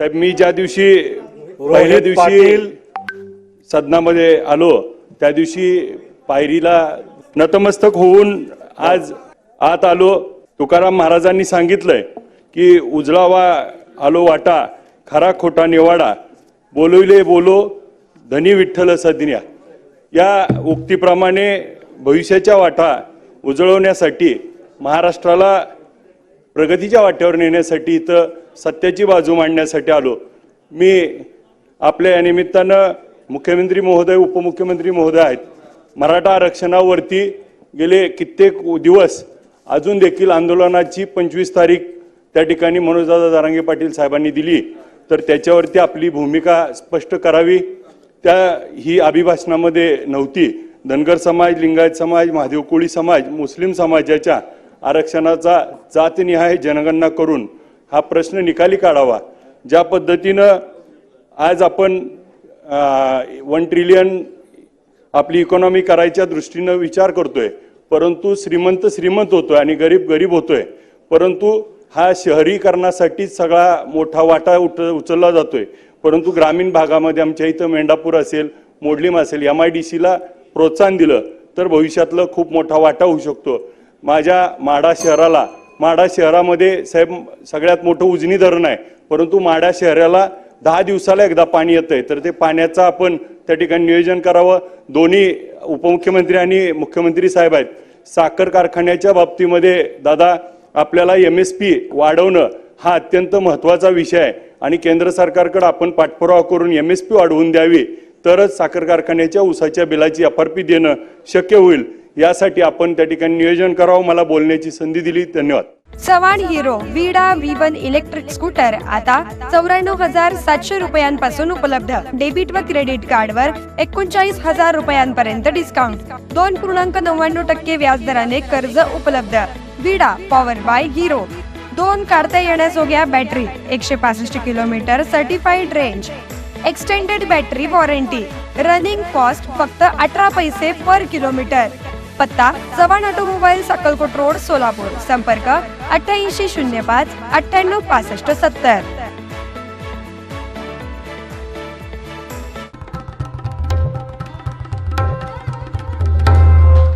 साहेब मी ज्या दिवशी पहिल्या दिवशी सदनामध्ये आलो त्या दिवशी पायरीला नतमस्तक होऊन आज आत आलो. तुकाराम महाराजांनी सांगितलंय की उजळावा आलो वाटा खरा खोटा निवाडा बोलविले बोलो धनी विठ्ठल सदन्या या उक्तीप्रमाणे भविष्याच्या वाटा उजळवण्यासाठी महाराष्ट्राला प्रगतीच्या वाट्यावर नेण्यासाठी इथं सत्याची बाजू मांडण्यासाठी आलो. मी आपल्या या निमित्तानं मुख्यमंत्री महोदय उपमुख्यमंत्री महोदय आहेत. मराठा आरक्षणावरती गेले कित्येक दिवस अजून देखील आंदोलनाची पंचवीस तारीख त्या ठिकाणी मनोजदादा दारांगे पाटील साहेबांनी दिली. तर त्याच्यावरती आपली भूमिका स्पष्ट करावी. त्या ही अभिभाषणामध्ये नव्हती. धनगर समाज लिंगायत समाज महादेव कोळी समाज मुस्लिम समाजाच्या आरक्षणाचा जातनिहाय जनगणना करून हा प्रश्न निकाली काढावा. ज्या पद्धतीनं आज आपण वन ट्रिलियन आपली इकॉनॉमी करायच्या दृष्टीनं विचार करतोय परंतु श्रीमंत श्रीमंत होतोय आणि गरीब गरीब होतोय परंतु हा शहरीकरणासाठीच सगळा मोठा वाटा उठ उचलला जातोय. परंतु ग्रामीण भागामध्ये आमच्या इथं मेंढापूर असेल मोडलीम असेल एम आय डी सीला प्रोत्साहन दिलं तर भविष्यातलं खूप मोठा वाटा होऊ शकतो. माझ्या माडा शहराला माडा शहरामध्ये साहेब सगळ्यात मोठं उजनी धरण आहे. परंतु माडा शहराला दहा दिवसाला एकदा पाणी येतं आहे तर ते पाण्याचं आपण त्या ठिकाणी नियोजन करावं. दोन्ही उपमुख्यमंत्री आणि मुख्यमंत्री साहेब आहेत. साखर कारखान्याच्या बाबतीमध्ये दादा आपल्याला एम एस पी वाढवणं हा अत्यंत महत्त्वाचा विषय आहे. आणि केंद्र सरकारकडे आपण पाठपुरावा करून एम एस पी वाढवून द्यावी. तरच साखर कारखान्याच्या ऊसाच्या बिलाची एफ आर पी देणं शक्य होईल. यासाठी आपण त्या ठिकाणी नियोजन करावं. मला बोलण्याची संधी दिली. धन्यवाद. Chavan Hero Vida V one one electric scooter आता चौऱ्याण्णव हजार सातशे रुपयांपासून उपलब्ध. डेबिट व क्रेडिट कार्डवर एकोणचाळीस हजार रुपयांपर्यंत डिस्काउंट दोन पूर्णांक नव्याण्णव टक्के व्याज दराने कर्ज उपलब्ध. विडा पॉवर बाय हिरो दोन काढता येण्याजोग्या बॅटरी एकशे पासष्ट kilometre certified range extended battery warranty running cost फक्त अठरा पैसे पर किलोमीटर पत्ता चव्हाण ऑटोमोबाईल अक्कलकोट रोड सोलापूर. संपर्क अठ्ठ्याऐंशी शून्य पाच अठ्ठ्याण्णव पासष्ट सत्तर.